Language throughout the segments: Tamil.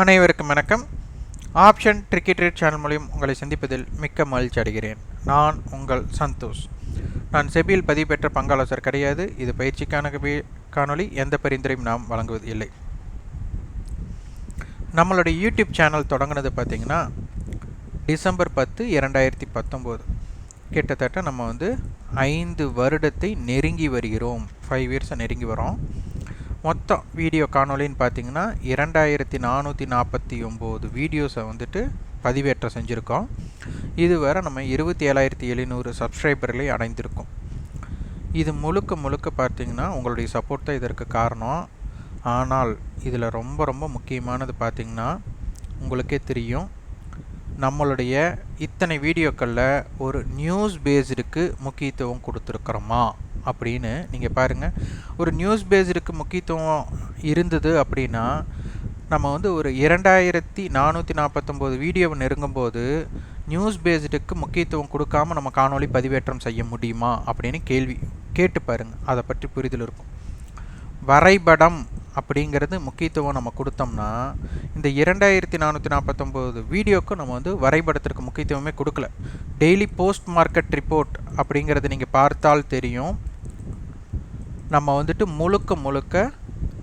அனைவருக்கும் வணக்கம். ஆப்ஷன் கிரிக்கெட் சேனல் மூலியம் உங்களை சந்திப்பதில் மிக்க மகிழ்ச்சி அடைகிறேன். நான் உங்கள் சந்தோஷ். நான் செபியில் பதிவு பெற்ற பங்காளர் கிடையாது. இது பயிற்சிக்கான காணொலி காணொளி. எந்த பரிந்துரையும் நாம் வழங்குவது இல்லை. நம்மளுடைய யூடியூப் சேனல் தொடங்கினது பார்த்தீங்கன்னா டிசம்பர் பத்து இரண்டாயிரத்தி பத்தொம்போது. கிட்டத்தட்ட நம்ம வந்து ஐந்து வருடத்தை நெருங்கி வருகிறோம். ஃபைவ் இயர்ஸை நெருங்கி வரோம் மொத்தம் வீடியோ காணொலின்னு பார்த்தீங்கன்னா இரண்டாயிரத்தி நானூற்றி நாற்பத்தி ஒம்பது வீடியோஸை வந்துட்டு பதிவேற்றம் செஞ்சுருக்கோம். இதுவரை நம்ம இருபத்தி ஏழாயிரத்தி எழுநூறு சப்ஸ்கிரைபர்களை அடைந்திருக்கோம். இது முழுக்க முழுக்க பார்த்தீங்கன்னா உங்களுடைய சப்போர்ட் தான் இதற்கு காரணம். ஆனால் இதில் ரொம்ப ரொம்ப முக்கியமானது பார்த்திங்கன்னா உங்களுக்கே தெரியும் நம்மளுடைய இத்தனை வீடியோக்களில் ஒரு நியூஸ் பேஸ்டுக்கு முக்கியத்துவம் கொடுத்துருக்குறோமா? அப்படின்னு நீங்கள் பாருங்கள் ஒரு நியூஸ் பேஸ்டுக்கு முக்கியத்துவம் இருந்தது அப்படின்னா நம்ம வந்து ஒரு இரண்டாயிரத்தி நானூற்றி நாற்பத்தொம்போது வீடியோவை நெருங்கும்போது நியூஸ் பேஸ்டுக்கு முக்கியத்துவம் கொடுக்காம நம்ம காணொளி பதிவேற்றம் செய்ய முடியுமா அப்படின்னு கேள்வி கேட்டு பாருங்கள் அதை பற்றி புரிதல் இருக்கும். வரைபடம் அப்படிங்கிறது முக்கியத்துவம் நம்ம கொடுத்தோம்னா இந்த இரண்டாயிரத்தி நானூற்றி நாற்பத்தொம்போது வீடியோக்கும் நம்ம வந்து வரைபடத்திற்கு முக்கியத்துவமே கொடுக்கல. டெய்லி போஸ்ட் மார்க்கெட் ரிப்போர்ட் அப்படிங்கிறது நீங்கள் பார்த்தால் தெரியும். நம்ம வந்துட்டு முழுக்க முழுக்க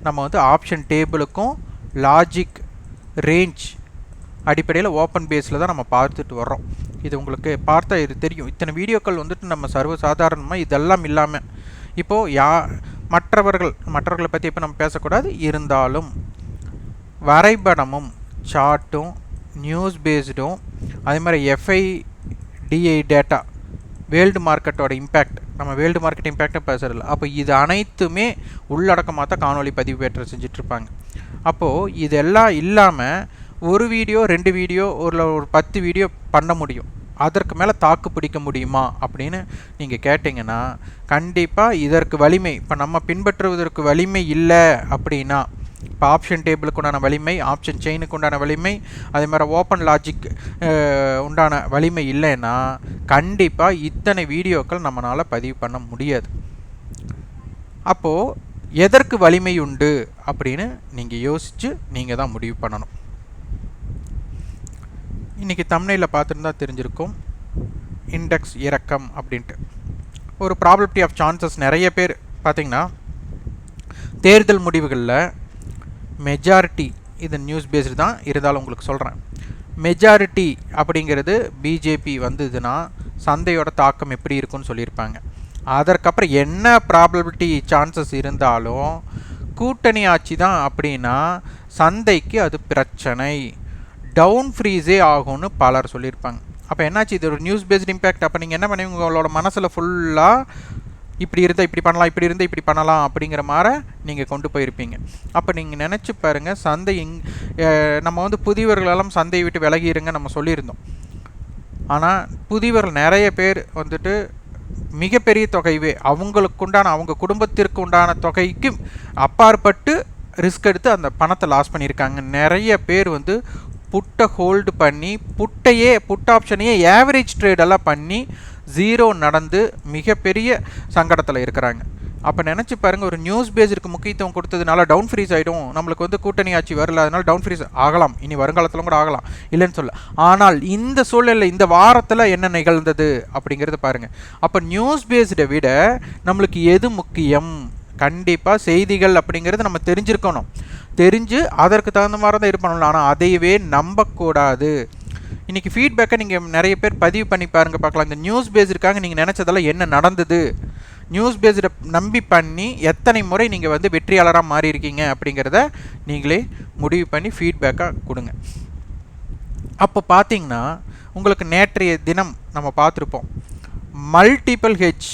நம்ம வந்து ஆப்ஷன் டேபிளுக்கும் லாஜிக் ரேஞ்ச் அடிப்படையில் ஓப்பன் பேஸில் தான் நம்ம பார்த்துட்டு வர்றோம். இது உங்களுக்கு பார்த்தா இது தெரியும். இத்தனை வீடியோக்கள் வந்துட்டு நம்ம சர்வசாதாரணமாக இதெல்லாம் இல்லாமல் இப்போது யா மற்றவர்கள் மற்றவர்களை பற்றி இப்போ நம்ம பேசக்கூடாது. இருந்தாலும் வரைபடமும் சார்ட்டும் நியூஸ் பேஸ்டும் அதே மாதிரி எஃப்ஐடிஐ டேட்டா வேர்ல்டு மார்க்கெட்டோட இம்பேக்ட் நம்ம வேர்ல்டு மார்க்கெட் இம்பேக்டை பேசுறதில்ல. அப்போ இது அனைத்துமே உள்ளடக்கமாக தான் காணொளி பதிவேற்றம் செஞ்சிட்ருப்பாங்க. அப்போது இதெல்லாம் இல்லாமல் ஒரு வீடியோ ரெண்டு வீடியோ ஒரு ஒரு பத்து வீடியோ பண்ண முடியும். அதற்கு மேலே தாக்கு பிடிக்க முடியுமா அப்படின்னு நீங்கள் கேட்டிங்கன்னா கண்டிப்பாக இதற்கு வலிமை இப்போ நம்ம பின்பற்றுவதற்கு வலிமை இல்லை அப்படின்னா இப்போ ஆப்ஷன் டேபிளுக்கு உண்டான வலிமை ஆப்ஷன் செயினுக்கு உண்டான வலிமை அதே மாதிரி ஓப்பன் லாஜிக் உண்டான வலிமை இல்லைன்னா கண்டிப்பாக இத்தனை வீடியோக்கள் நம்மளால் பதிவு பண்ண முடியாது. அப்போது எதற்கு வலிமை உண்டு அப்படின்னு நீங்கள் யோசித்து நீங்கள் தான் முடிவு பண்ணணும். இன்றைக்கி தமிழில் பார்த்துருந்தா தெரிஞ்சிருக்கும். இண்டெக்ஸ் இறக்கம் அப்படின்ட்டு. ஒரு ப்ராபபிலிட்டி ஆஃப் சான்சஸ் நிறைய பேர் பார்த்தீங்கன்னா தேர்தல் முடிவுகளில் மெஜாரிட்டி இது நியூஸ் பேஸ்டு தான். இருந்தாலும் உங்களுக்கு சொல்கிறேன் மெஜாரிட்டி அப்படிங்கிறது பிஜேபி வந்ததுன்னா சந்தையோட தாக்கம் எப்படி இருக்குன்னு சொல்லியிருப்பாங்க. அதற்கப்புறம் என்ன ப்ராபபிலிட்டி சான்சஸ் இருந்தாலும் கூட்டணி ஆட்சி தான் அப்படின்னா சந்தைக்கு அது பிரச்சனை. டவுன் ஃப்ரீஸே ஆகும்னு பலர் சொல்லியிருப்பாங்க. அப்போ என்னாச்சு? இது ஒரு நியூஸ் பேஸ்ட் இம்பேக்ட் அப்போ நீங்கள் என்ன பண்ணுவீங்க உங்களோட மனசில் ஃபுல்லாக இப்படி இருந்தால் இப்படி பண்ணலாம் இப்படி இருந்தால் இப்படி பண்ணலாம் அப்படிங்கிற மாதிரி நீங்கள் கொண்டு போயிருப்பீங்க. அப்போ நீங்கள் நினச்சி பாருங்கள் சந்தை இங் நம்ம வந்து புதியவர்களெல்லாம் சந்தையை விட்டு விலகிருங்க நம்ம சொல்லியிருந்தோம். ஆனால் புதியவர்கள் நிறைய பேர் வந்துட்டு மிகப்பெரிய தொகைவே அவங்களுக்கு உண்டான அவங்க குடும்பத்திற்கு உண்டான தொகைக்கு அப்பாற்பட்டு ரிஸ்க் எடுத்து அந்த பணத்தை லாஸ் பண்ணியிருக்காங்க. நிறைய பேர் வந்து புட்டை ஹோல்டு பண்ணி புட்டையே புட் ஆப்ஷனையே ஆவரேஜ் ட்ரேடெல்லாம் பண்ணி ஜீரோ நடந்து மிகப்பெரிய சங்கடத்தில் இருக்கிறாங்க. அப்போ நினச்சி பாருங்கள் ஒரு நியூஸ் பேஸிற்கு முக்கியத்துவம் கொடுத்ததுனால டவுன் ஃப்ரீஸ் ஆகிடும் நம்மளுக்கு வந்து கூட்டணி ஆட்சி வரல அதனால டவுன் ஃப்ரீஸ் ஆகலாம். இனி வருங்காலத்தில் கூட ஆகலாம். இல்லைன்னு சொல்ல ஆனால் இந்த சூழ்நிலை இந்த வாரத்தில் என்ன நிகழ்ந்தது அப்படிங்கிறத பாருங்கள் அப்போ நியூஸ் பேஸ்டை விட நம்மளுக்கு எது முக்கியம்? கண்டிப்பாக செய்திகள் அப்படிங்கிறது நம்ம தெரிஞ்சிருக்கணும். தெரிஞ்சு அதற்கு தகுந்த மாதிரி தான் இருப்பணும் ஆனால் அதையவே நம்பக்கூடாது. இன்றைக்கி ஃபீட்பேக்கை நீங்கள் நிறைய பேர் பதிவு பண்ணி பாருங்கள் பார்க்கலாம். இந்த நியூஸ் பேஸ்டுக்காக நீங்கள் நினச்சதெல்லாம் என்ன நடந்தது? நியூஸ் பேஸ்டை நம்பி பண்ணி எத்தனை முறை நீங்கள் வந்து வெற்றியாளராக மாறி இருக்கீங்க அப்படிங்கிறத நீங்களே முடிவு பண்ணி ஃபீட்பேக்காக கொடுங்க. அப்போ பார்த்தீங்கன்னா உங்களுக்கு நேற்றைய தினம் நம்ம பார்த்துருப்போம். மல்டிபிள் ஹெச்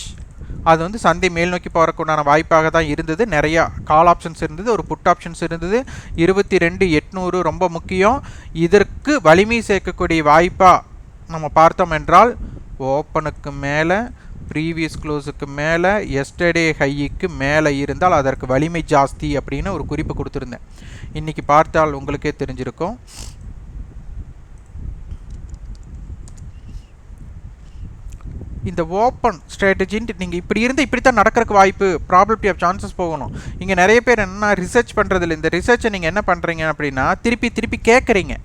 அது வந்து சந்தை மேல் நோக்கி போகிறக்குண்டான வாய்ப்பாக தான் இருந்தது. நிறையா கால் ஆப்ஷன்ஸ் இருந்தது. ஒரு புட் ஆப்ஷன்ஸ் இருந்தது. இருபத்தி ரெண்டு எட்நூறு ரொம்ப முக்கியம். இதற்கு வலிமை சேர்க்கக்கூடிய வாய்ப்பாக நம்ம பார்த்தோம் என்றால் ஓப்பனுக்கு மேலே ப்ரீவியஸ் க்ளோஸுக்கு மேலே எஸ்டர்டே ஹையிக்கு மேலே இருந்தால் அதற்கு வலிமை ஜாஸ்தி அப்படின்னு ஒரு குறிப்பு கொடுத்துருந்தேன். இன்றைக்கி பார்த்தால் உங்களுக்கே தெரிஞ்சிருக்கும். இந்த ஓப்பன் ஸ்ட்ராட்டஜின்ட்டு நீங்கள் இப்படி இருந்து இப்படி தான் நடக்கிறதுக்கு வாய்ப்பு ப்ராபபிலிட்டி ஆஃப் சான்சஸ் போகணும். இங்கே நிறைய பேர் என்ன ரிசர்ச் பண்ணுறதில்ல இந்த ரிசர்ச்சை நீங்கள் என்ன பண்ணுறீங்க அப்படின்னா திருப்பி திருப்பி கேட்குறீங்க.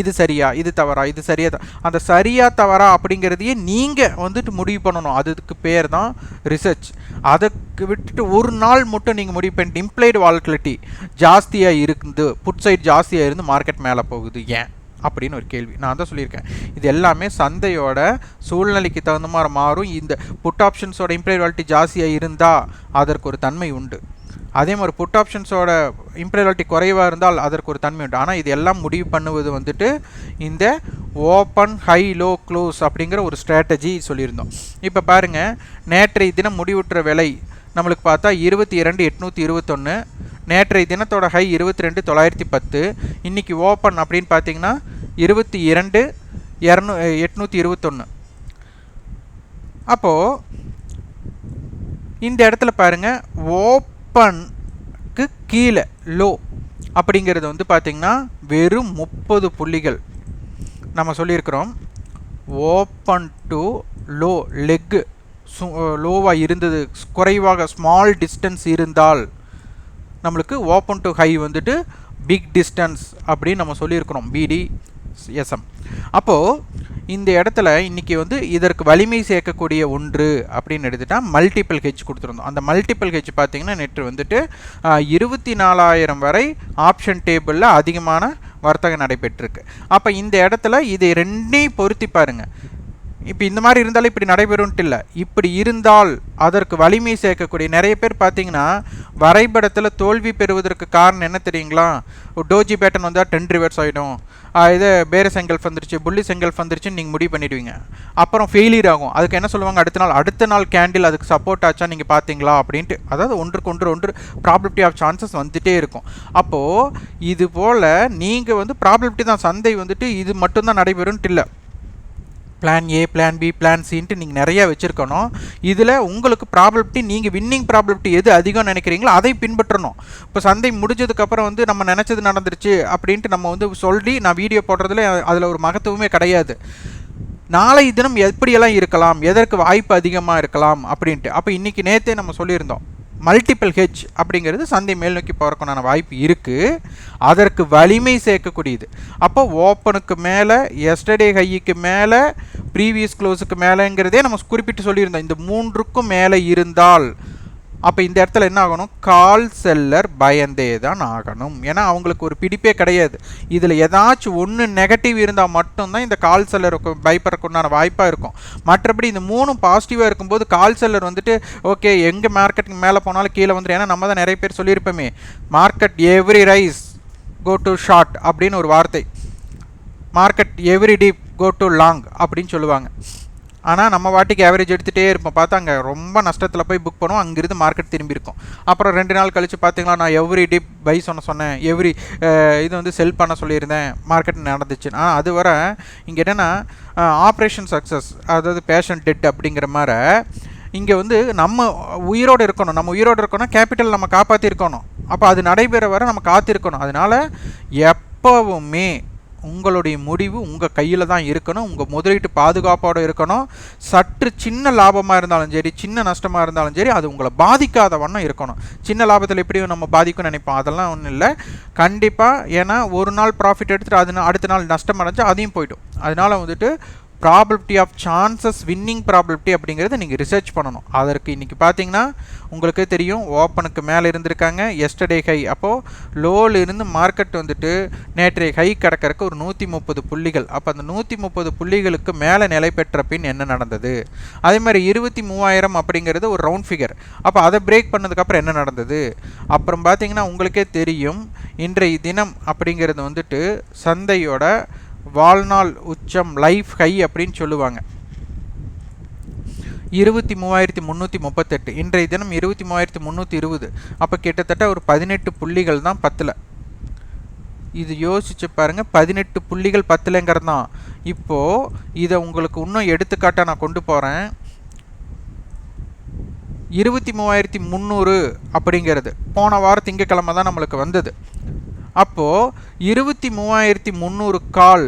இது சரியா இது தவறா இது சரியா அந்த சரியா தவறா அப்படிங்கிறதையே நீங்கள் வந்துட்டு முடிவு பண்ணணும். அதுக்கு பேர் தான் ரிசர்ச் அதுக்கு விட்டுட்டு ஒரு நாள் மட்டும் நீங்கள் முடிவு பண்ணிட்டு இம்ப்ளைடு வால்டிலிட்டி ஜாஸ்தியாக இருந்து புட் சைட் ஜாஸ்தியாக இருந்து மார்க்கெட் மேலே போகுது ஏன்? அப்படின்னு ஒரு கேள்வி. நான் தான் சொல்லியிருக்கேன். இது எல்லாமே சந்தையோட சூழ்நிலைக்கு தகுந்த மாதிரி மாறும். இந்த புட் ஆப்ஷன்ஸோட இம்ப்ளைட் ஜாஸ்தியாக இருந்தால் அதற்கு ஒரு தன்மை உண்டு. அதே மாதிரி புட் ஆப்ஷன்ஸோட இம்ப்ளைட் குறைவாக இருந்தால் அதற்கு ஒரு தன்மை உண்டு. ஆனால் இது எல்லாம் முடிவு பண்ணுவது வந்துட்டு இந்த ஓப்பன் ஹை லோ க்ளோஸ் அப்படிங்கிற ஒரு ஸ்ட்ராட்டஜி சொல்லியிருந்தோம். இப்போ பாருங்கள் நேற்றைய தினம் முடிவுற்ற விலை நம்மளுக்கு பார்த்தா இருபத்தி இரண்டு எட்நூற்றி இருபத்தொன்று நேற்றைய தினத்தோட ஹை இருபத்தி ரெண்டு தொள்ளாயிரத்தி பத்து. இன்றைக்கி ஓப்பன் அப்படின்னு பார்த்தீங்கன்னா இருபத்தி இரண்டு இரநூ எட்நூற்றி இருபத்தொன்று அப்போது இந்த இடத்துல பாருங்கள் ஓப்பனுக்கு கீழே லோ அப்படிங்கிறது வந்து பார்த்திங்கன்னா வெறும் முப்பது புள்ளிகள். நம்ம சொல்லியிருக்கிறோம் ஓப்பன் டு லோ லெக்கு லோவாக இருந்தது குறைவாக ஸ்மால் டிஸ்டன்ஸ் இருந்தால் நம்மளுக்கு ஓப்பன் டு ஹை வந்துட்டு பிக் டிஸ்டன்ஸ் அப்படின்னு நம்ம சொல்லியிருக்கிறோம் பிடி எஸ்எம் அப்போது இந்த இடத்துல இன்றைக்கி வந்து இதற்கு வலிமை சேர்க்கக்கூடிய ஒன்று அப்படின்னு எடுத்துட்டா மல்டிபிள் ஹெச் கொடுத்துருந்தோம். அந்த மல்டிபிள் ஹெச் பார்த்திங்கன்னா நேற்று வந்துட்டு இருபத்தி நாலாயிரம் வரை ஆப்ஷன் டேபிளில் அதிகமான வர்த்தகம் நடைபெற்றிருக்கு. அப்போ இந்த இடத்துல இதை ரெண்டையும் பொருத்தி பாருங்கள் இப்போ இந்த மாதிரி இருந்தாலும் இப்படி நடைபெறும்ட்டு இல்லை. இப்படி இருந்தால் அதற்கு வலிமை சேர்க்கக்கூடிய நிறைய பேர் பார்த்தீங்கன்னா வரைபடத்தில் தோல்வி பெறுவதற்கு காரணம் என்ன தெரியுங்களா? டோஜி பேட்டன் வந்தால் டென் ரிவர்ஸ் ஆகிடும் இது பேர செங்கல் வந்துருச்சு புள்ளி செங்கல் வந்துருச்சுன்னு நீங்கள் முடிவு பண்ணிடுவீங்க. அப்புறம் ஃபெயிலியர் ஆகும். அதுக்கு என்ன சொல்லுவாங்க? அடுத்த நாள் அடுத்த நாள் கேண்டில் அதுக்கு சப்போர்ட் ஆச்சா நீங்கள் பார்த்தீங்களா அப்படின்ட்டு. அதாவது ஒன்றுக்கு ஒன்று ஒன்று ப்ராபிலிட்டி ஆஃப் சான்சஸ் வந்துகிட்டே இருக்கும். அப்போது இது போல் நீங்கள் வந்து ப்ராபிலிட்டி தான் சந்தை வந்துட்டு இது மட்டும்தான் நடைபெறும்ட்டு இல்லை. Plan A plan B plan சின்ட்டு நீங்கள் நிறையா வச்சுருக்கணும். இதில் உங்களுக்கு ப்ராபபிலிட்டி நீங்கள் வின்னிங் ப்ராபபிலிட்டி எது அதிகம் நினைக்கிறீங்களோ அதை பின்பற்றணும். இப்போ சந்தை முடிஞ்சதுக்கப்புறம் வந்து நம்ம நினச்சது நடந்துருச்சு அப்படின்ட்டு நம்ம வந்து சொல்லி நான் வீடியோ போடுறதுல அதில் ஒரு மகத்துவமே கிடையாது. நாளை தினம் எப்படியெல்லாம் இருக்கலாம்? எதற்கு வாய்ப்பு அதிகமாக இருக்கலாம்? அப்படின்ட்டு. அப்போ இன்றைக்கி நேற்றே நம்ம சொல்லியிருந்தோம். மல்டிபிள் ஹெச் அப்படிங்கிறது சந்தை மேல் நோக்கி போகிறக்கான வாய்ப்பு இருக்குது அதற்கு வலிமை சேர்க்கக்கூடியது. அப்போ ஓப்பனுக்கு மேலே எஸ்டர்டே ஹைக்கு மேலே ப்ரீவியஸ் க்ளோஸுக்கு மேலேங்கிறதே நம்ம குறிப்பிட்டு சொல்லியிருந்தோம். இந்த மூன்றுக்கும் மேலே இருந்தால் அப்போ இந்த இடத்துல என்ன ஆகணும்? கால் செல்லர் பயந்தே தான் ஆகணும். ஏன்னா அவங்களுக்கு ஒரு பிடிப்பே கிடையாது. இதில் ஏதாச்சும் ஒன்று நெகட்டிவ் இருந்தால் மட்டும்தான் இந்த கால் செல்லருக்கு பயப்படுறதுக்குண்டான வாய்ப்பாக இருக்கும். மற்றபடி இந்த மூணும் பாசிட்டிவாக இருக்கும்போது கால் செல்லர் வந்துட்டு ஓகே எங்கே மார்க்கெட்டுக்கு மேலே போனாலும் கீழே வந்துடும் ஏன்னா நம்ம தான் நிறைய பேர் சொல்லியிருப்போமே market every rise go to short அப்படின்னு ஒரு வார்த்தை. Market every dip go to long அப்படின்னு சொல்லுவாங்க. ஆனால் நம்ம வாட்டிக்கு ஆவரேஜ் எடுத்துகிட்டே இருப்போம். பார்த்தா அங்கே ரொம்ப நஷ்டத்தில் போய் புக் பண்ணுவோம். அங்கிருந்து மார்க்கெட் திரும்பி இருக்கும். அப்புறம் ரெண்டு நாள் கழித்து பார்த்தீங்களா நான் எவ்ரி டிப் பை சொன்ன சொன்னேன். எவ்ரி இது வந்து செல் பண்ண சொல்லியிருந்தேன். மார்க்கெட் நடந்துச்சு ஆனால் அது வர இங்கே என்னென்னா ஆப்ரேஷன் சக்ஸஸ் அதாவது பேஷன் டெட் அப்படிங்கிற மாதிரி இங்கே வந்து நம்ம உயிரோடு இருக்கணும். நம்ம உயிரோடு இருக்கணும் கேபிட்டல் நம்ம காப்பாற்றிருக்கணும் அப்போ அது நடைபெற வர நம்ம காத்திருக்கணும். அதனால் எப்போவுமே உங்களுடைய முடிவு உங்கள் கையில் தான் இருக்கணும். உங்கள் முதலீட்டு பாதுகாப்போடு இருக்கணும். சற்று சின்ன லாபமாக இருந்தாலும் சரி சின்ன நஷ்டமாக இருந்தாலும் சரி அது உங்களை பாதிக்காத வண்ணம் இருக்கணும். சின்ன லாபத்தில் எப்படியும் நம்ம பாதிக்கும்னு நினைப்போம். அதெல்லாம் ஒன்றும் இல்லை. கண்டிப்பாக ஏன்னா ஒரு நாள் ப்ராஃபிட் எடுத்துகிட்டு அது அடுத்த நாள் நஷ்டம் அடைஞ்சால் அதையும் போய்டும். அதனால் வந்துட்டு probability of chances winning probability அப்படிங்கிறத நீங்கள் ரிசர்ச் பண்ணணும். அதற்கு இன்றைக்கி பார்த்தீங்கன்னா உங்களுக்கு தெரியும் ஓப்பனுக்கு மேலே இருந்திருக்காங்க எஸ்டர்டே ஹை அப்போது லோவிலிருந்து மார்க்கெட் வந்துட்டு நேற்றைய ஹை கிடக்கிறக்கு ஒரு நூற்றி முப்பது புள்ளிகள். அப்போ அந்த நூற்றி முப்பது புள்ளிகளுக்கு மேலே நிலை பெற்ற பின் என்ன நடந்தது? அதே மாதிரி இருபத்தி மூவாயிரம் அப்படிங்கிறது ஒரு ரவுண்ட் ஃபிகர் அப்போ அதை பிரேக் பண்ணதுக்கப்புறம் என்ன நடந்தது? அப்புறம் பார்த்தீங்கன்னா உங்களுக்கே தெரியும் இன்றைய தினம் அப்படிங்கிறது வந்துட்டு சந்தையோட வாழ்நாள் உச்சம் லைஃப் ஹை அப்படின்னு சொல்லுவாங்க. இருபத்தி மூவாயிரத்தி முந்நூற்றி முப்பத்தெட்டு. இன்றைய தினம் இருபத்தி மூவாயிரத்தி முந்நூற்றி இருபது. அப்போ கிட்டத்தட்ட ஒரு பதினெட்டு புள்ளிகள் தான் பத்தில். இது யோசிச்சு பாருங்கள் பதினெட்டு புள்ளிகள் பத்துலங்கிறது தான். இப்போது இதை உங்களுக்கு இன்னும் எடுத்துக்காட்டாக நான் கொண்டு போகிறேன் இருபத்தி மூவாயிரத்தி முந்நூறு அப்படிங்கிறது. போன வாரம் திங்கக்கிழமை தான் நம்மளுக்கு வந்தது. அப்போது இருபத்தி மூவாயிரத்தி முந்நூறு கால்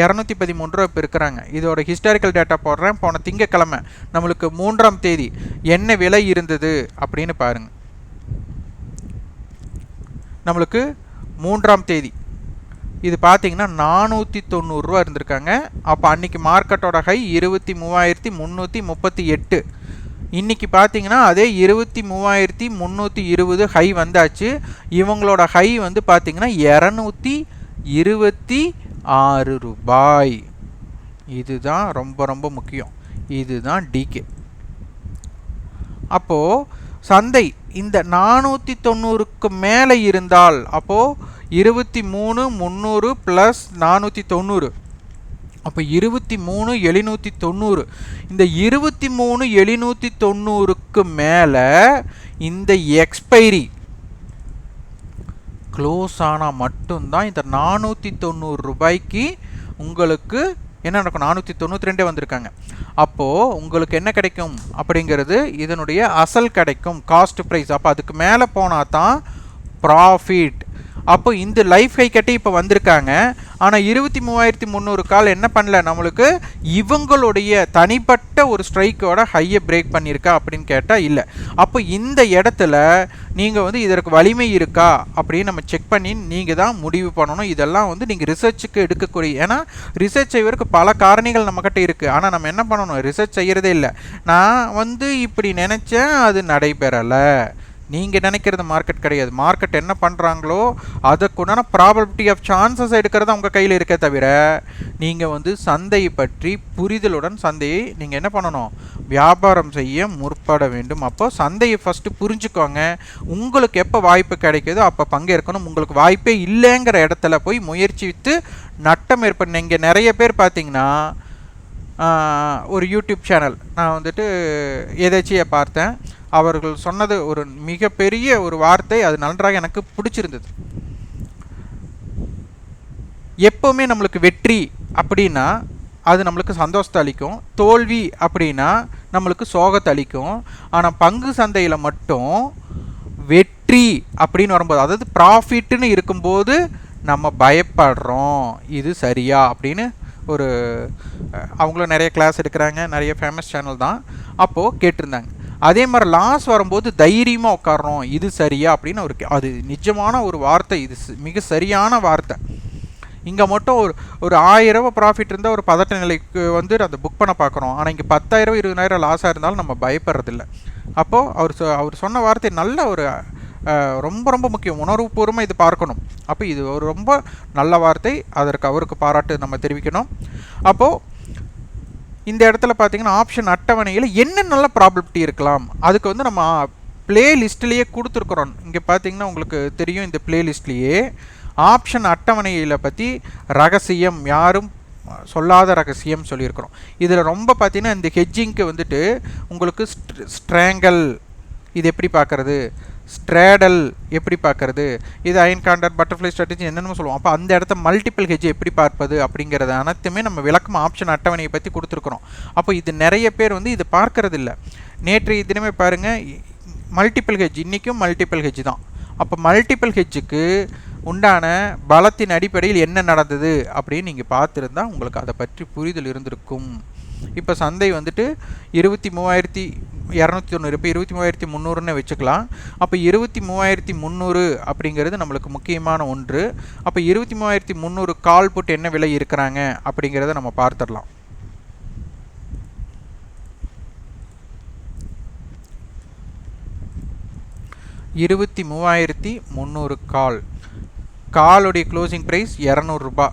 இரநூத்தி பதிமூன்று ரூபா இப்போ இருக்கிறாங்க. இதோட ஹிஸ்டாரிக்கல் டேட்டா போடுறேன். போன திங்கக்கிழமை நம்மளுக்கு மூன்றாம் தேதி என்ன விலை இருந்தது அப்படின்னு பாருங்கள் நம்மளுக்கு மூன்றாம் தேதி. இது பார்த்தீங்கன்னா நானூற்றி தொண்ணூறுரூவா இருந்திருக்காங்க. அப்போ அன்றைக்கி மார்க்கெட்டோட ஹை இருபத்தி மூவாயிரத்தி முந்நூற்றி முப்பத்தி எட்டு. இன்றைக்கி பார்த்தீங்கன்னா அதே இருபத்தி மூவாயிரத்தி முந்நூற்றி இருபது ஹை வந்தாச்சு. இவங்களோட ஹை வந்து பார்த்திங்கன்னா இரநூத்தி இருபத்தி ஆறு ரூபாய். இதுதான் ரொம்ப ரொம்ப முக்கியம். இதுதான் டிகே அப்போது சந்தை இந்த நானூற்றி தொண்ணூறுக்கு மேலே இருந்தால் அப்போது இருபத்தி மூணு முந்நூறு ப்ளஸ் நானூற்றி தொண்ணூறு. அப்போ இருபத்தி மூணு எழுநூற்றி தொண்ணூறு. இந்த இருபத்தி மூணு எழுநூற்றி தொண்ணூறுக்கு மேலே இந்த எக்ஸ்பைரி க்ளோஸ் ஆனால் மட்டும்தான் இந்த நானூற்றி தொண்ணூறு ரூபாய்க்கு உங்களுக்கு என்ன நடக்கும்? நானூற்றி தொண்ணூற்றி ரெண்டே வந்திருக்காங்க. அப்போது உங்களுக்கு என்ன கிடைக்கும் அப்படிங்கிறது இதனுடைய அசல் கிடைக்கும் காஸ்ட் ப்ரைஸ் அப்போ அதுக்கு மேலே போனால் தான் ப்ராஃபிட் அப்போ இந்த லைஃப் ஹை கட்டி இப்போ வந்திருக்காங்க. ஆனால் இருபத்தி மூவாயிரத்தி முந்நூறு கால் என்ன பண்ணல? நம்மளுக்கு இவங்களுடைய தனிப்பட்ட ஒரு ஸ்ட்ரைக்கோட ஹையை பிரேக் பண்ணியிருக்கா அப்படின்னு கேட்டால் இல்லை. அப்போ இந்த இடத்துல நீங்கள் வந்து இதற்கு வலிமை இருக்கா அப்படின்னு நம்ம செக் பண்ணி நீங்கள் தான் முடிவு பண்ணணும். இதெல்லாம் வந்து நீங்கள் ரிசர்ச்சுக்கு எடுக்கக்கூடிய ஏன்னா ரிசர்ச் செய்வதற்கு பல காரணிகள் நம்மக்கிட்ட இருக்குது ஆனால் நம்ம என்ன பண்ணணும்? ரிசர்ச் செய்கிறதே இல்லை. நான் வந்து இப்படி நினச்சேன் அது நடைபெறலை. நீங்கள் நினைக்கிறது மார்க்கெட் கிடையாது. மார்க்கெட் என்ன பண்ணுறாங்களோ அதுக்குண்டான ப்ராபபிலிட்டி ஆஃப் சான்சஸ் எடுக்கிறது உங்கள் கையில் இருக்க தவிர நீங்கள் வந்து சந்தையை பற்றி புரிதலுடன் சந்தையை நீங்கள் என்ன பண்ணணும்? வியாபாரம் செய்ய முற்பட வேண்டும். அப்போ சந்தையை ஃபஸ்ட்டு புரிஞ்சுக்கோங்க. உங்களுக்கு எப்போ வாய்ப்பு கிடைக்குதோ அப்போ பங்கேற்கணும். உங்களுக்கு வாய்ப்பே இல்லைங்கிற இடத்துல போய் முயற்சித்து நட்டம் ஏற்பட இங்கே நிறைய பேர் பார்த்தீங்கன்னா ஒரு யூடியூப் சேனல் நான் வந்துட்டு எதாச்சியை பார்த்தேன். அவர்கள் சொன்னது ஒரு மிகப்பெரிய ஒரு வார்த்தை அது நன்றாக எனக்கு பிடிச்சிருந்தது. எப்போவுமே நம்மளுக்கு வெற்றி அப்படின்னா அது நம்மளுக்கு சந்தோஷத்தை அளிக்கும். தோல்வி அப்படின்னா நம்மளுக்கு சோகத்தை அளிக்கும். ஆனால் பங்கு சந்தையில் மட்டும் வெற்றி அப்படின்னு வரும்போது அதாவது ப்ராஃபிட்னு இருக்கும்போது நம்ம பயப்படுறோம். இது சரியா? அப்படின்னு ஒரு அவங்களும் நிறைய கிளாஸ் எடுக்கிறாங்க. நிறைய ஃபேமஸ் சேனல் தான். அப்போது கேட்டிருந்தாங்க. அதே மாதிரி லாஸ் வரும்போது தைரியமாக உட்காரணும் இது சரியா அப்படின்னு ஒரு அது நிஜமான ஒரு வார்த்தை இது மிக சரியான வார்த்தை. இங்கே மட்டும் ஒரு ஒரு ஆயிரம் ரூபா ப்ராஃபிட் இருந்தால் ஒரு பதட்ட நிலைக்கு வந்து அதை புக் பண்ண பார்க்குறோம். ஆனால் இங்கே பத்தாயிரம் இருபதாயிரம் லாஸாக இருந்தாலும் நம்ம பயப்படுறதில்ல. அப்போது அவர் சொ அவர் சொன்ன வார்த்தை நல்ல ஒரு ரொம்ப ரொம்ப முக்கியம். உணர்வுபூர்வமாக இது பார்க்கணும். அப்போ இது ஒரு ரொம்ப நல்ல வார்த்தை. அதற்கு அவருக்கு பாராட்டு நம்ம தெரிவிக்கணும். அப்போது இந்த இடத்துல பார்த்தீங்கன்னா ஆப்ஷன் அட்டவணையில் என்னென்னலாம் நல்ல ப்ராபபிலிட்டி இருக்கலாம்? அதுக்கு வந்து நம்ம ப்ளே லிஸ்ட்லேயே கொடுத்துருக்குறோம். இங்கே பார்த்தீங்கன்னா உங்களுக்கு தெரியும் இந்த ப்ளே லிஸ்ட்லேயே ஆப்ஷன் அட்டவணையில் பற்றி ரகசியம் யாரும் சொல்லாத ரகசியம் சொல்லியிருக்கிறோம். இதில் ரொம்ப பார்த்தீங்கன்னா இந்த ஹெஜ்ஜிங்க்கு வந்துட்டு உங்களுக்கு ஸ்ட்ராங்கல் இது எப்படி பார்க்குறது ஸ்ட்ரேடல் எப்படி பார்க்குறது? இது அயன் கான்டர் பட்டர்ஃப்ளை ஸ்ட்ராட்டஜி என்னென்னு சொல்லுவோம். அப்போ அந்த இடத்த மல்டிபிள் ஹெஜ் எப்படி பார்ப்பது அப்படிங்கிறது அனைத்துமே நம்ம விளக்கம் ஆப்ஷன் அட்டவணையை பற்றி கொடுத்துருக்குறோம். அப்போ இது நிறைய பேர் வந்து இது பார்க்கறது இல்லை நேற்றைய தினமே பாருங்கள் மல்டிபிள் ஹெஜ் இன்றைக்கும் மல்டிபிள் ஹெஜ் தான். அப்போ மல்டிபிள் ஹெஜ்ஜுக்கு உண்டான பலத்தின் அடிப்படையில் என்ன நடந்தது அப்படின்னு நீங்கள் பார்த்துருந்தா உங்களுக்கு அதை பற்றி புரிதல் இருந்திருக்கும். இப்போ சந்தை வந்துட்டு இருபத்தி மூவாயிரத்தி இரநூத்தி தொண்ணூறு இப்போ இருபத்தி மூவாயிரத்தி முந்நூறுன்னு வச்சுக்கலாம். அப்போ இருபத்தி மூவாயிரத்தி முந்நூறு அப்படிங்கிறது நம்மளுக்கு முக்கியமான ஒன்று. அப்போ இருபத்தி மூவாயிரத்தி முந்நூறு கால் போட்டு என்ன விலை இருக்கிறாங்க அப்படிங்கிறத நம்ம பார்த்துடலாம். இருபத்தி மூவாயிரத்தி முந்நூறு கால். காலுடைய க்ளோசிங் ப்ரைஸ் இரநூறுபா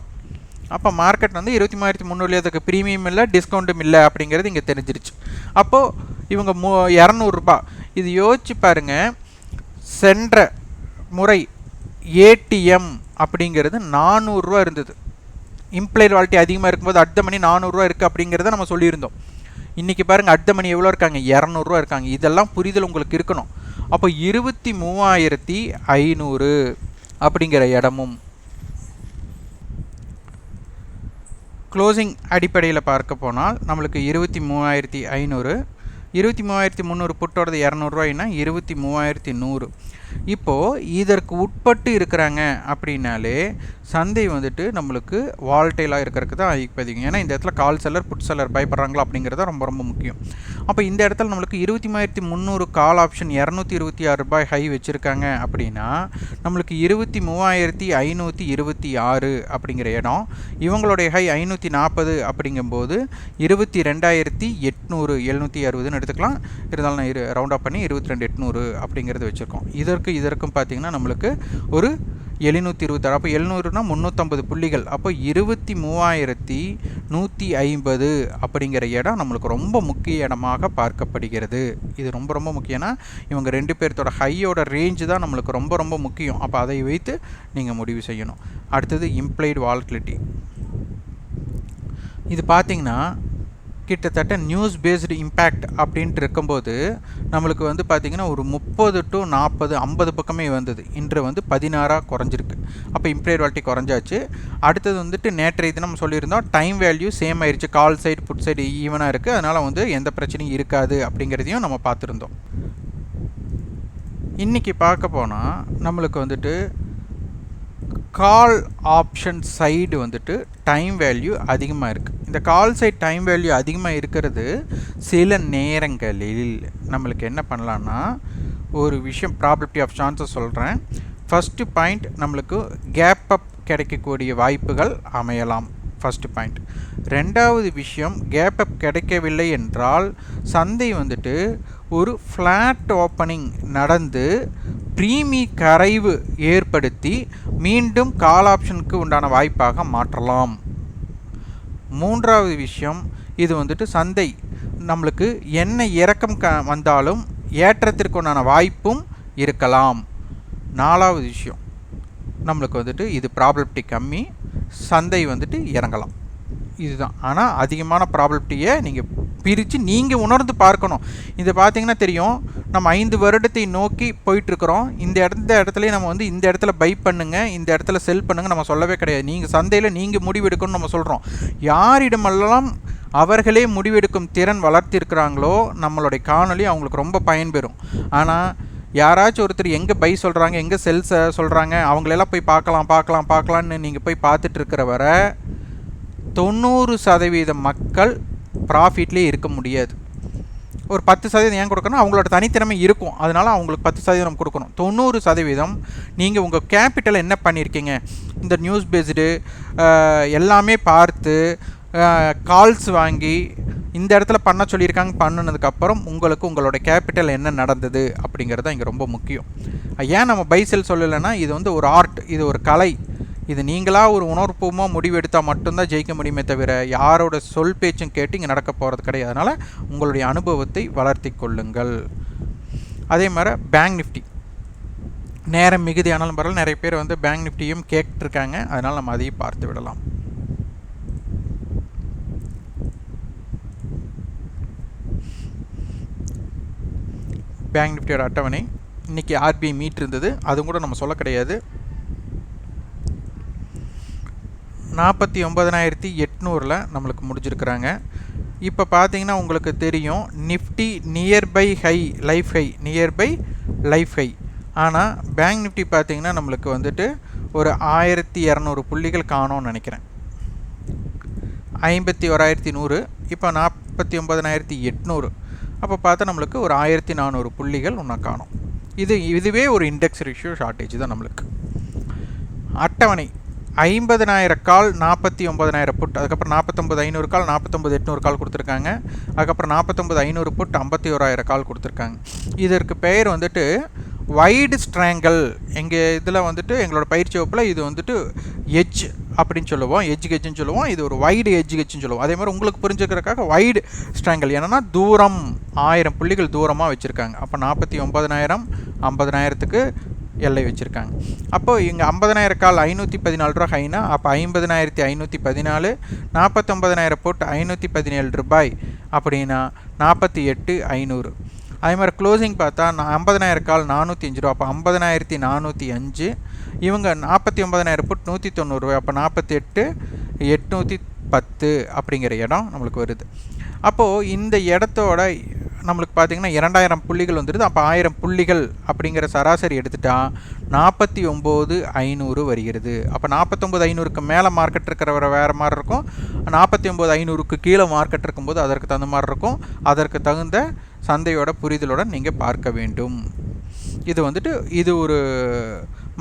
அப்போ மார்க்கெட் வந்து இருபத்தி மூவாயிரத்தி முந்நூறுலேயே அதுக்கு ப்ரீமியம் இல்லை டிஸ்கவுண்ட்டும் இல்லை அப்படிங்கிறது இங்கே தெரிஞ்சிருச்சு. அப்போது இவங்க மூ இரநூறுபா. இது யோசிச்சு பாருங்கள் சென்ற முறை ஏடிஎம் அப்படிங்கிறது நானூறுரூவா இருந்தது. இம்ப்ளைட் வாலிட்டி அதிகமாக இருக்கும்போது அடுத்த மணி நானூறுரூவா இருக்குது அப்படிங்கிறத நம்ம சொல்லியிருந்தோம். இன்றைக்கி பாருங்கள் அடுத்த மணி எவ்வளோ இருக்காங்க? இரநூறுவா இருக்காங்க. இதெல்லாம் புரிதல் உங்களுக்கு இருக்கணும். அப்போ இருபத்தி மூவாயிரத்தி ஐநூறு அப்படிங்கிற இடமும் க்ளோசிங் அடிப்படையில் பார்க்க போனால் நம்மளுக்கு இருபத்தி மூவாயிரத்தி ஐநூறு இருபத்தி மூவாயிரத்தி முந்நூறு புட்டோடது இரநூறுவாயின்னா இருபத்தி மூவாயிரத்தி நூறு. இப்போது இதற்கு உட்பட்டு இருக்கிறாங்க அப்படின்னாலே சந்தை வந்துட்டு நம்மளுக்கு வால்டைலாக இருக்கிறதுக்கு தான் ஐப்பதிங்க ஏன்னா இந்த இடத்துல கால் செல்லர் புட் செல்லர் பயப்படுறாங்களா அப்படிங்கிறது ரொம்ப ரொம்ப முக்கியம். அப்போ இந்த இடத்துல நம்மளுக்கு இருபத்தி மூவாயிரத்தி முந்நூறு கால் ஆப்ஷன் இரநூத்தி இருபத்தி ஆறு ரூபாய் ஹை வச்சுருக்காங்க அப்படின்னா நம்மளுக்கு இருபத்தி மூவாயிரத்தி ஐநூற்றி இருபத்தி ஆறு அப்படிங்கிற இடம். இவங்களுடைய ஹை ஐநூற்றி நாற்பது அப்படிங்கும்போது இருபத்தி ரெண்டாயிரத்தி எட்நூறு எழுநூற்றி அறுபதுன்னு எடுத்துக்கலாம். இருந்தாலும் நான் இரு ரவுண்ட் அப் பண்ணி இருபத்தி ரெண்டு எட்நூறு அப்படிங்கிறது வச்சுருக்கோம். இதற்கு இதற்கும் பார்த்திங்கன்னா நம்மளுக்கு ஒரு எழுநூற்றி இருபத்தாறு அப்போ எழுநூறுனா முந்நூற்றம்பது புள்ளிகள். அப்போ இருபத்தி மூவாயிரத்தி நூற்றி ஐம்பது அப்படிங்கிற இடம் நம்மளுக்கு ரொம்ப முக்கிய இடமாக பார்க்கப்படுகிறது. இது ரொம்ப ரொம்ப முக்கியம்னா இவங்க ரெண்டு பேர்த்தோட ஹையோட ரேஞ்சு தான் நம்மளுக்கு ரொம்ப ரொம்ப முக்கியம். அப்போ அதை வைத்து நீங்கள் முடிவு செய்யணும். அடுத்தது இம்ப்ளைடு வால்டிலிட்டி இது பார்த்தீங்கன்னா கிட்டத்தட்ட நியூஸ் பேஸ்டு இம்பேக்ட் அப்படின்ட்டு இருக்கும்போது நம்மளுக்கு வந்து பார்த்திங்கன்னா ஒரு முப்பது டு நாற்பது ஐம்பது பக்கமே வந்தது. இன்று வந்து பதினாறாக குறைஞ்சிருக்கு. அப்போ இம்ப்ளைட் வாலிட்டி குறைஞ்சாச்சு. அடுத்தது வந்துட்டு நேற்றைய தினம் சொல்லியிருந்தோம் டைம் வேல்யூ சேம் ஆயிடுச்சு கால் சைடு புட் சைடு ஈவனாக இருக்குது அதனால் வந்து எந்த பிரச்சனையும் இருக்காது அப்படிங்கிறதையும் நம்ம பார்த்துருந்தோம். இன்றைக்கி பார்க்க போனால் நம்மளுக்கு வந்துட்டு கால் ஆப்ஷன் சைடு வந்துட்டு டைம் வேல்யூ அதிகமாக இருக்குது இந்த கால் சைட் டைம் வேல்யூ அதிகமாக இருக்கிறது சில நேரங்களில். நம்மளுக்கு என்ன பண்ணலான்னா ஒரு விஷயம் ப்ராபபிலிட்டி ஆஃப் சான்ஸை சொல்கிறேன் ஃபஸ்ட்டு பாயிண்ட் நம்மளுக்கு கேப் அப் கிடைக்கக்கூடிய வாய்ப்புகள் அமையலாம். ஃபஸ்ட்டு பாயிண்ட் ரெண்டாவது விஷயம் கேப் அப் கிடைக்கவில்லை என்றால் சந்தை வந்துட்டு ஒரு ஃப்ளாட் ஓப்பனிங் நடந்து ப்ரீமி கரைவு ஏற்படுத்தி மீண்டும் கால் ஆப்ஷனுக்கு உண்டான வாய்ப்பாக மாற்றலாம். மூன்றாவது விஷயம் இது வந்துட்டு சந்தை. நம்மளுக்கு என்ன இறக்கம் க வந்தாலும் ஏற்றத்திற்கு உண்டான வாய்ப்பும் இருக்கலாம். நாலாவது விஷயம் நம்மளுக்கு வந்துட்டு இது ப்ராபபிலிட்டி கம்மி சந்தை வந்துட்டு இறங்கலாம். இதுதான். ஆனால் அதிகமான ப்ராபபிலிட்டியை நீங்கள் பிரித்து நீங்கள் உணர்ந்து பார்க்கணும். இது பார்த்தீங்கன்னா தெரியும். நம்ம ஐந்து வருடத்தை நோக்கி போயிட்டுருக்குறோம். இந்த இடத்த இடத்துலையும் நம்ம வந்து இந்த இடத்துல பை பண்ணுங்கள் இந்த இடத்துல செல் பண்ணுங்கள் நம்ம சொல்லவே கிடையாது. நீங்கள் சந்தையில் நீங்கள் முடிவெடுக்கணும்னு நம்ம சொல்கிறோம் யாரிடமெல்லாம் அவர்களே முடிவெடுக்கும் திறன் வளர்த்திருக்கிறாங்களோ நம்மளுடைய காணொலி அவங்களுக்கு ரொம்ப பயன்பெறும் ஆனால் யாராச்சும் ஒருத்தர் எங்கே பை சொல்கிறாங்க எங்கே செல்ஸை சொல்கிறாங்க அவங்களெல்லாம் போய் பார்க்கலாம் பார்க்கலாம் பார்க்கலான்னு நீங்கள் போய் பார்த்துட்டு இருக்கிற வர தொண்ணூறு சதவீத மக்கள் ப்ராஃபிட்லேயே இருக்க முடியாது. ஒரு பத்து சதவீதம் ஏன் கொடுக்கணும்? அவங்களோட தனித்திறமை இருக்கும். அதனால் அவங்களுக்கு பத்து சதவீதம் கொடுக்கணும். தொண்ணூறு சதவீதம் நீங்கள் உங்கள் கேபிட்டலை என்ன பண்ணியிருக்கீங்க இந்த நியூஸ் பேஸ்டு எல்லாமே பார்த்து கால்ஸ் வாங்கி இந்த இடத்துல பண்ண சொல்லியிருக்காங்க பண்ணினதுக்கப்புறம் உங்களுக்கு உங்களோட கேபிட்டல் என்ன நடந்தது? அப்படிங்கிறது இங்கே ரொம்ப முக்கியம். ஏன் நம்ம பைசல் சொல்லலைன்னா இது வந்து ஒரு ஆர்ட் இது ஒரு கலை. இது நீங்களாக ஒரு உணர்வுபூர்வமாக முடிவெடுத்தால் மட்டும்தான் ஜெயிக்க முடியுமே தவிர யாரோட சொல் பேச்சும் கேட்டு இங்கே நடக்க போகிறது கிடையாது. அதனால் உங்களுடைய அனுபவத்தை வளர்த்தி கொள்ளுங்கள். அதே மாதிரி பேங்க் நிஃப்டி. நேரம் மிகுதி ஆனாலும் பரவாயில்ல. நிறைய பேர் வந்து பேங்க் நிஃப்டியும் கேட்டுருக்காங்க. அதனால் நம்ம அதையும் பார்த்து விடலாம். பேங்க் நிஃப்டியோட அட்டவணை. இன்றைக்கி ஆர்பிஐ மீட் இருந்தது. அதுவும் கூட நம்ம சொல்ல கிடையாது. நாற்பத்தி ஒம்பதனாயிரத்தி எட்நூறில் நம்மளுக்கு முடிஞ்சிருக்கிறாங்க. இப்போ பார்த்தீங்கன்னா உங்களுக்கு தெரியும் Nifty nearby high life high nearby life high. ஆனால் பேங்க் நிஃப்டி பார்த்தீங்கன்னா நம்மளுக்கு வந்துட்டு ஒரு ஆயிரத்தி இரநூறு புள்ளிகள் காணோன்னு நினைக்கிறேன். ஐம்பத்தி ஓராயிரத்தி நூறு இப்போ நாற்பத்தி ஒம்பதனாயிரத்தி எட்நூறு. அப்போ பார்த்தா நம்மளுக்கு ஒரு ஆயிரத்தி நானூறு புள்ளிகள் ஒன்றா காணும். இது இதுவே ஒரு இண்டெக்ஸ் ரேஷியோ ஷார்ட்டேஜ் தான் நம்மளுக்கு. அட்டவணை ஐம்பதனாயிரம் கால் நாற்பத்தி ஒம்பதனாயிரம் புட். அதுக்கப்புறம் நாற்பத்தொம்பது ஐநூறு கால் நாற்பத்தொம்பது எட்நூறு கால் கொடுத்துருக்காங்க. அதுக்கப்புறம் நாற்பத்தொம்பது ஐநூறு புட் ஐம்பத்தி ஓராயிரம் கால் கொடுத்துருக்காங்க. இதற்கு பெயர் வந்துட்டு வைடு ஸ்ட்ராங்கல் எங்கள் இதில் வந்துட்டு எங்களோட பயிற்சி வகுப்பில் இது வந்துட்டு எஜ் அப்படின்னு சொல்லுவோம். எஜ் கெஜ்னு சொல்லுவோம். இது ஒரு வைடு எஜ் கெஜ்னு சொல்லுவோம். அதே மாதிரி உங்களுக்கு புரிஞ்சுக்கிறதுக்காக வைடு ஸ்ட்ராங்கல் என்னென்னா தூரம் ஆயிரம் புள்ளிகள் தூரமாக வச்சுருக்காங்க. அப்போ நாற்பத்தி ஒம்பதனாயிரம் ஐம்பதனாயிரத்துக்கு எல்லை வச்சுருக்காங்க. அப்போது இங்கே ஐம்பதனாயிரம் கால் ஐநூற்றி பதினாலு ரூபா ஹைனா அப்போ ஐம்பதனாயிரத்தி ஐநூற்றி பதினாலு நாற்பத்தொம்பதனாயிரம் போட்டு ஐநூற்றி பதினேழு ரூபாய் அப்படின்னா நாற்பத்தி எட்டு ஐநூறு. அதே மாதிரி க்ளோசிங் பார்த்தா நான் ஐம்பதனாயிரம் கால் நானூற்றி அஞ்சு ரூபா அப்போ ஐம்பதனாயிரத்தி நானூற்றி அஞ்சு. இவங்க நாற்பத்தி ஒம்பதனாயிரம் போட்டு நூற்றி தொண்ணூறுரூவா அப்போ நாற்பத்தி எட்டு எட்நூற்றி பத்து அப்படிங்கிற இடம் நம்மளுக்கு வருது. அப்போது இந்த இடத்தோட நம்மளுக்கு பார்த்தீங்கன்னா இரண்டாயிரம் புள்ளிகள் வந்துடுது அப்போ ஆயிரம் புள்ளிகள் அப்படிங்கிற சராசரி எடுத்துட்டா நாற்பத்தி ஒம்பது ஐநூறு வருகிறது. அப்போ நாற்பத்தொம்பது ஐநூறுக்கு மேலே மார்க்கெட் இருக்கிற வேறு மாதிரி இருக்கும். நாற்பத்தி ஒம்பது ஐநூறுக்கு கீழே மார்க்கெட் இருக்கும்போது அதற்கு தகுந்த மாதிரி இருக்கும். அதற்கு தகுந்த சந்தையோட புரிதலுடன் நீங்கள் பார்க்க வேண்டும். இது வந்துட்டு இது ஒரு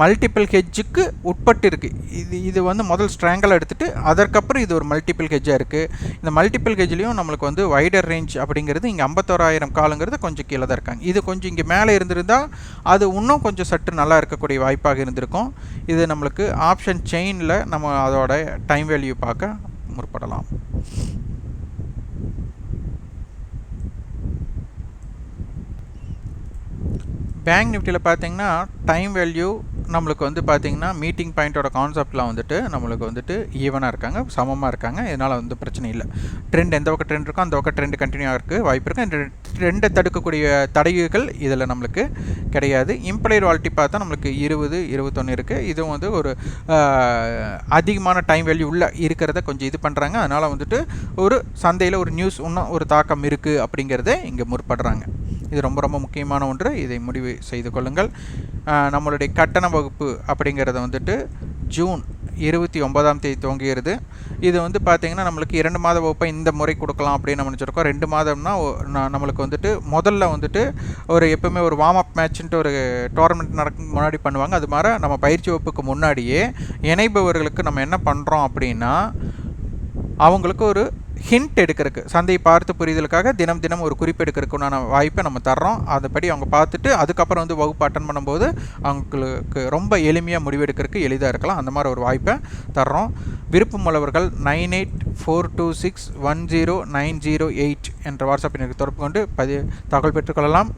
மல்டிபிள் ஹெஜ்ஜுக்கு உட்பட்டு இருக்குது இது இது வந்து முதல் ஸ்ட்ராங்கில் எடுத்துகிட்டு அதற்கப்புறம் இது ஒரு மல்டிபிள் ஹெஜ்ஜாக இருக்குது இந்த மல்டிபிள் ஹெஜ்லேயும் நம்மளுக்கு வந்து வைடர் ரேஞ்ச் அப்படிங்கிறது இங்கே ஐம்பத்தோராயிரம் காலுங்கிறது கொஞ்சம் கீழே தான் இருக்காங்க. இது கொஞ்சம் இங்கே மேலே இருந்திருந்தால் அது இன்னும் கொஞ்சம் சற்று நல்லா இருக்கக்கூடிய வாய்ப்பாக இருந்திருக்கும். இது நம்மளுக்கு ஆப்ஷன் செயினில் நம்ம அதோட டைம் வேல்யூ பார்க்க முற்படலாம். பேங்க் நிஃப்டியில் பார்த்தீங்கன்னா டைம் வேல்யூ நம்மளுக்கு வந்து பார்த்திங்கன்னா மீட்டிங் பாயிண்ட்டோட கான்செப்ட்லாம் வந்துட்டு நம்மளுக்கு வந்துட்டு ஈவனாக இருக்காங்க சமமாக இருக்காங்க. இதனால் வந்து பிரச்சனை இல்லை. ட்ரெண்ட் எந்த பக்கம் ட்ரெண்ட் இருக்கோ அந்த பக்கம் ட்ரெண்ட் கண்டினியூ இருக்குது வாய்ப்பு இருக்குது இந்த ட்ரெண்டை தடுக்கக்கூடிய தடைகள் இதில் நம்மளுக்கு கிடையாது. இம்ப்ளைட் வாலிட்டி பார்த்தா நம்மளுக்கு இருபது இருபத்தொன்று இருக்குது இதுவும் வந்து ஒரு அதிகமான டைம் வேல்யூ உள்ளே இருக்கிறத கொஞ்சம் இது பண்ணுறாங்க அதனால் வந்துட்டு ஒரு சந்தையில் ஒரு நியூஸ் இன்னும் ஒரு தாக்கம் இருக்குது அப்படிங்கிறத இங்கே முற்படுறாங்க. இது ரொம்ப ரொம்ப முக்கியமான ஒன்று. இதை முடிவு செய்து கொள்ளுங்கள். நம்மளுடைய கட்டண வகுப்பு அப்படிங்கிறத வந்துட்டு ஜூன் இருபத்தி ஒன்பதாம் தேதி துவங்குகிறது. இது வந்து பார்த்திங்கன்னா நம்மளுக்கு இரண்டு மாத வகுப்பை இந்த முறை கொடுக்கலாம் அப்படின்னு நம்ம நினச்சிருக்கோம். ரெண்டு மாதம்னா நம்மளுக்கு வந்துட்டு முதல்ல வந்துட்டு ஒரு எப்போவுமே ஒரு வார்ம் அப் மேட்ச்ன்ட்டு ஒரு டோர்னமெண்ட் நடக்கும் முன்னாடி பண்ணுவாங்க. அது மாதிரி நம்ம பயிற்சி வகுப்புக்கு முன்னாடியே இணைபவர்களுக்கு நம்ம என்ன பண்ணுறோம் அப்படின்னா அவங்களுக்கு ஒரு ஹிண்ட் எடுக்கிறதுக்கு சந்தையை பார்த்து புரிதலுக்காக தினம் தினம் ஒரு குறிப்பு எடுக்கிறதுக்குண்டான வாய்ப்பை நம்ம தர்றோம். அதைப்படி அவங்க பார்த்துட்டு அதுக்கப்புறம் வந்து வகுப்பு அட்டன் பண்ணும்போது அவங்களுக்கு ரொம்ப எளிமையாக முடிவெடுக்கிறதுக்கு எளிதாக இருக்கலாம். அந்த மாதிரி ஒரு வாய்ப்பை தர்றோம். விருப்பமுள்ளவர்கள் nine eight four two six one zero nine zero eight என்ற வாட்ஸ்அப் எனக்கு தொடர்பு கொண்டு பதி தகவல் பெற்றுக்கொள்ளலாம்.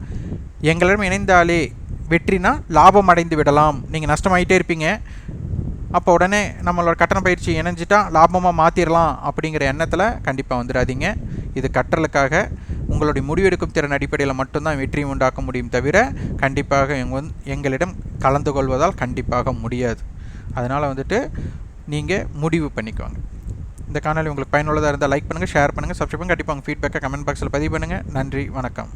எங்களிடம் இணைந்தாலே வெற்றினா லாபம் அடைந்து விடலாம். நீங்கள் நஷ்டமாயிட்டே இருப்பீங்க. அப்போ உடனே நம்மளோட கட்டண பயிற்சி இணைஞ்சிட்டா லாபமாக மாற்றிடலாம் அப்படிங்கிற எண்ணத்தில் கண்டிப்பாக வந்துடாதீங்க. இது கற்றலுக்காக உங்களுடைய முடிவெடுக்கும் திறன் அடிப்படையில் மட்டும்தான் வெற்றி உண்டாக்க முடியும் தவிர கண்டிப்பாக எங் எங்களிடம் கலந்து கொள்வதால் கண்டிப்பாக முடியாது. அதனால் வந்துட்டு நீங்கள் முடிவு பண்ணிக்குவாங்க இந்த காணொலி உங்களுக்கு பயனுள்ளதாக இருந்தால் லைக் பண்ணுங்கள் ஷேர் பண்ணுங்கள் சப்ஸ்கிரைப் பண்ணுங்கள் கண்டிப்பாக உங்கள் ஃபீட்பேக்கை கமெண்ட் பாக்ஸில் பதிவு பண்ணுங்கள் நன்றி வணக்கம்.